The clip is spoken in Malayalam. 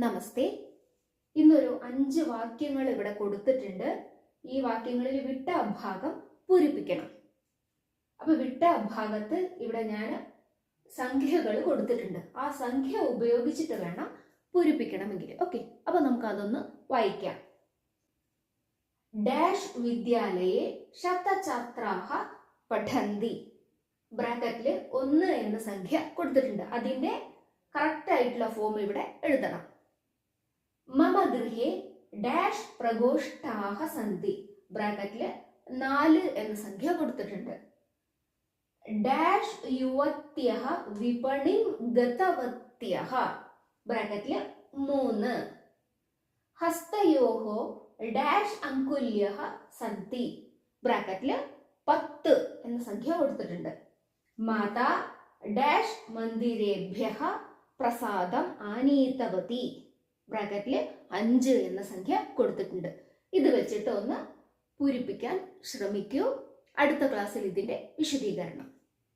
നമസ്തേ. ഇന്നൊരു അഞ്ച് വാക്യങ്ങൾ ഇവിടെ കൊടുത്തിട്ടുണ്ട്. ഈ വാക്യങ്ങളിൽ വിട്ട ഭാഗം പൂരിപ്പിക്കണം. അപ്പൊ വിട്ട ഭാഗത്ത് ഇവിടെ ഞാൻ സംഖ്യകൾ കൊടുത്തിട്ടുണ്ട്. ആ സംഖ്യ ഉപയോഗിച്ചിട്ട് വേണം പൂരിപ്പിക്കണമെങ്കിൽ. ഓക്കെ അപ്പൊ നമുക്ക് അതൊന്ന് വായിക്കാം. ഡാഷ് വിദ്യാലയെ ശതഛാത്രാഹ പഠന്തി ബ്രാക്കറ്റിൽ ഒന്ന് എന്ന സംഖ്യ കൊടുത്തിട്ടുണ്ട്. അതിന്റെ കറക്റ്റ് ആയിട്ടുള്ള ഫോം ഇവിടെ എഴുതണം. മമ ഗൃഹേ ഡാഷ് പ്രകോഷ്ഠാഹ സന്ധി ബ്രാക്കറ്റിൽ നാല് എന്ന സംഖ്യ കൊടുത്തിട്ടുണ്ട്. ഡാഷ് യുവത്യ വിപണി ഗതവത്യ ബ്രാക്കറ്റിൽ മൂന്ന്. ഹസ്തയോഹോ ഡാഷ് അങ്കുല്യ സന്തി ബ്രാക്കറ്റിൽ പത്ത് എന്ന സംഖ്യ കൊടുത്തിട്ടുണ്ട്. മാതാ ഡാഷ് മന്ദിരേഭ്യ പ്രസാദം ആനീതവതി ബ്രാക്കറ്റിൽ അഞ്ച് എന്ന സംഖ്യ കൊടുത്തിട്ടുണ്ട്. ഇത് വെച്ചിട്ട് ഒന്ന് പൂരിപ്പിക്കാൻ ശ്രമിക്കൂ. അടുത്ത ക്ലാസ്സിൽ ഇതിന്റെ വിശദീകരണം.